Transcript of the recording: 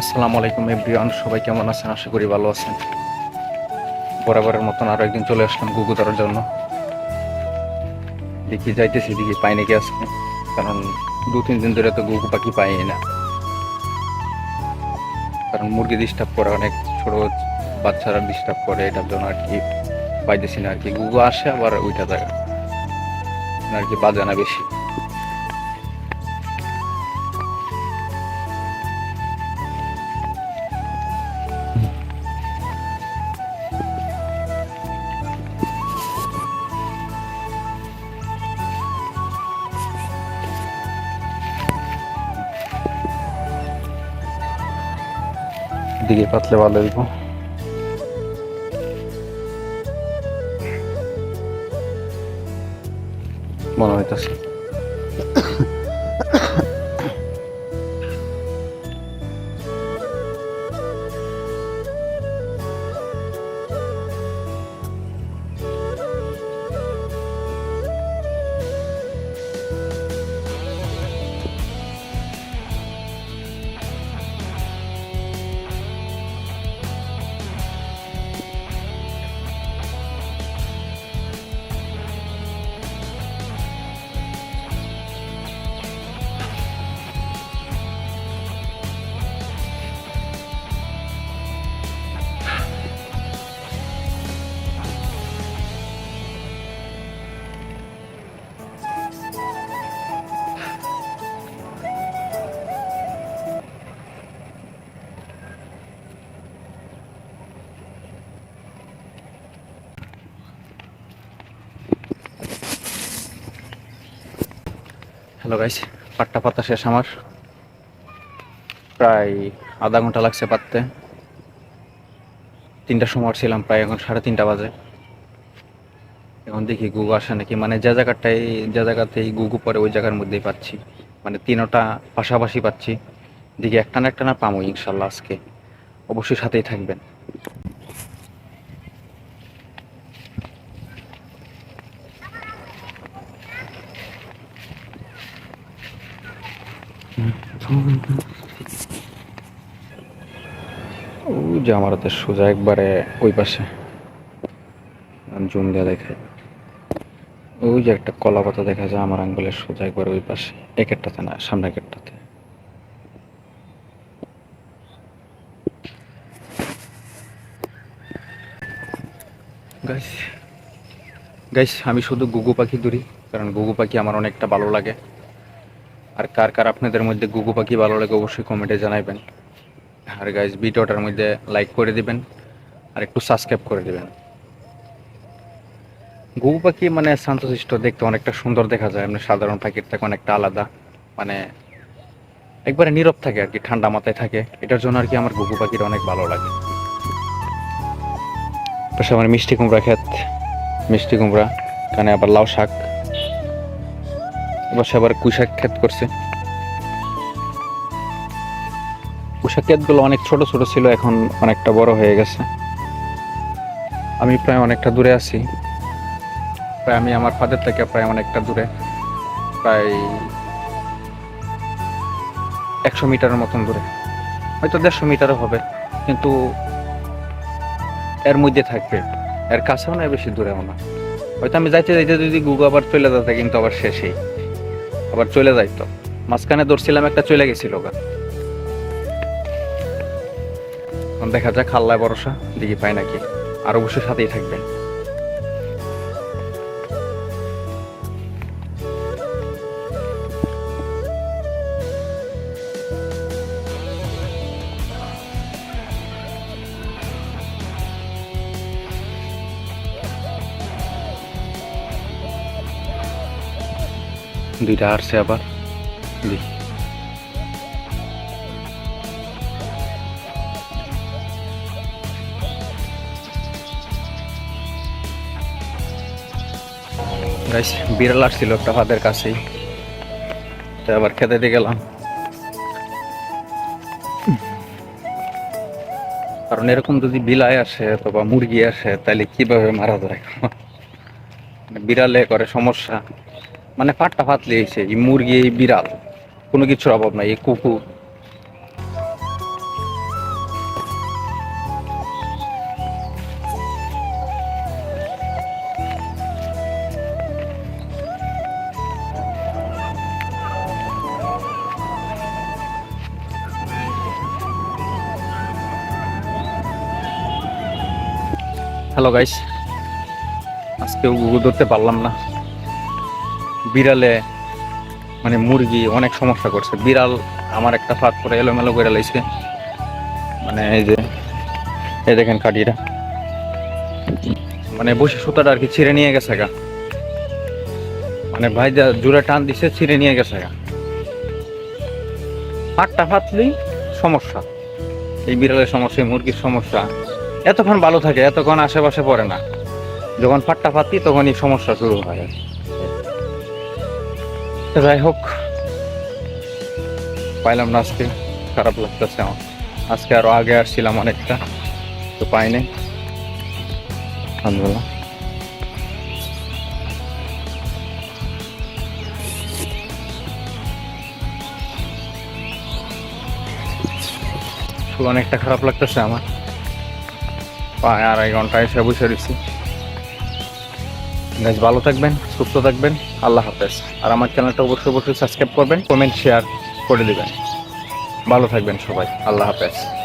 আসসালামু আলাইকুম এভরিওয়ান, সবাই কেমন আছেন? আশা করি ভালো আছেন। বরাবরের মতন আরও একদিন চলে আসলাম গুগু ধরার জন্য। দেখি যাইতেছি, দেখি পাই নাকি আজকে। কারণ দু, তিন দিন ধরে তো গুগু পাখি পাই না। কারণ মুরগি ডিস্টার্ব করে অনেক, ছোট বাচ্চারা ডিস্টার্ব করে, এটার জন্য আর কি পাইতেছি না আর কি। গুগু আসে আবার ওইটা জায়গা আর কি বাজে না বেশি। দিকে পাতলে ভালো হইব। মনে হইতেছে। হ্যালো গাইস, পাট্টা পাতা শেষ আমার। প্রায় আধা ঘণ্টা লাগছে পাততে। তিনটার সময় ছিলাম প্রায় এখন সাড়ে তিনটা বাজে। এখন দেখি গুগু আসে নাকি মানে যে জায়গাটাই যে জায়গাতেই গুগু পরে ওই জায়গার মধ্যেই পাচ্ছি। মানে তিনোটা পাশাপাশি পাচ্ছি। দেখি একটা না একটা না পামো ইনশাল্লাহ আজকে। অবশ্যই সাথেই থাকবেন। ও যে আমার হাতে সোজা একবারে ওই পাশে। জুম দিয়ে দেখে। ওই যে একটা কলা পাতা দেখা যায় আমার আঙ্গুলের সোজা একবার ওই পাশে। একেরটাতে না, সামনে একেরটাতে গাইস গাইস আমি শুধু গুগু পাখি ধরি, কারণ গুগু পাখি আমার অনেকটা ভালো লাগে। আর কার কার আপনাদের মধ্যে গুগু পাখি ভালো লাগে অবশ্যই কমেন্টে জানাবেন আর গাইজ ভিডিওটার মধ্যে লাইক করে দিবেন আর একটু সাবস্ক্রাইব করে দিবেন। ঘুঘু পাখি মানে শান্তশিষ্ট, দেখতে অনেকটা সুন্দর দেখা যায়। এমনি সাধারণ পাখির থেকে অনেকটা আলাদা। মানে একবারে নীরব থাকে আর কি, ঠান্ডা মাথায় থাকে। এটার জন্য আর কি আমার ঘুঘু পাখির অনেক ভালো লাগে। পাশে আমার মিষ্টি কুমড়া ক্ষেত, মিষ্টি কুমড়া, এখানে আবার লাউ শাক। সে আবার কুশাক ক্ষেত করছে। পোশাক ক্ষেতগুলো অনেক ছোট ছোট ছিল, এখন অনেকটা বড় হয়ে গেছে। আমি প্রায় অনেকটা দূরে আছি। প্রায় আমি আমার ফাদের থেকে প্রায় অনেকটা দূরে। প্রায় একশো মিটারের মতন দূরে। হয়তো দেড়শো মিটারও হবে, কিন্তু এর মধ্যে থাকবে। এর কাছেও না বেশি দূরেও না হয়তো আমি যাইতে যাইতে যদি গুগু আবার চলে যেতে, কিন্তু আবার শেষেই। আবার চলে যাইতো মাঝখানে ধরছিলাম, একটা চলে গেছিল দেখা যাক খাল্লায় ভরসা দিকে পাই নাকি। আর অবশ্যই সাথেই থাকবেন। দুইটা আসছে আবার। দেখি বিড়াল আসছিল একটা ফাদের কাছেই। তো আবার খেতে দিয়ে গেলাম। কারণ এরকম যদি বিলাই আসে অথবা মুরগি আসে, তাহলে কীভাবে মারা যায়? মানে বিড়ালে করে সমস্যা। মানে ফাটটা ফাতলে এসে, এই মুরগি, এই বিড়াল, কোনো কিছুর অভাব নাই, এই কুকুর। হ্যালো গাইস আজকেও গুগু ধরতে পারলাম না। বিড়ালে মানে মুরগি অনেক সমস্যা করছে। বিড়াল আমার একটা ফাঁদ করে এলোমেলো করে লাইছে। মানে এই যে, এই দেখেন কাটিটা মানে বসে সুতাটা আর কি ছিঁড়ে নিয়ে গেছে গা। মানে ভাই যা জোরে টান দিছে, ছিঁড়ে নিয়ে গেছে গা। ফাটটা ফাটলেই সমস্যা। এই বিড়ালের সমস্যা মুরগির সমস্যা। এতক্ষণ ভালো থাকে, এতক্ষণ আশেপাশে পড়ে না। যখন ফাটটা ফাটি তখনই সমস্যা শুরু হয়। যাই হোক, পাইলাম না আজকে। খারাপ লাগতেছে আমার। আজকে আরও আগে আসছিলাম অনেকটা, তো পাই নাই আলহামদুলিল্লাহ অনেকটা খারাপ লাগতেছে আমার। প্রায় আড়াই ঘণ্টা এসে বসে রয়েছি গাইজ ভালো থাকবেন, সুস্থ থাকবেন, আল্লাহ হাফেজ। আর আমার চ্যানেলটা অবশ্যই অবশ্যই সাবস্ক্রাইব করবেন, কমেন্ট শেয়ার করে দেবেন। ভালো থাকবেন সবাই, আল্লাহ হাফেজ।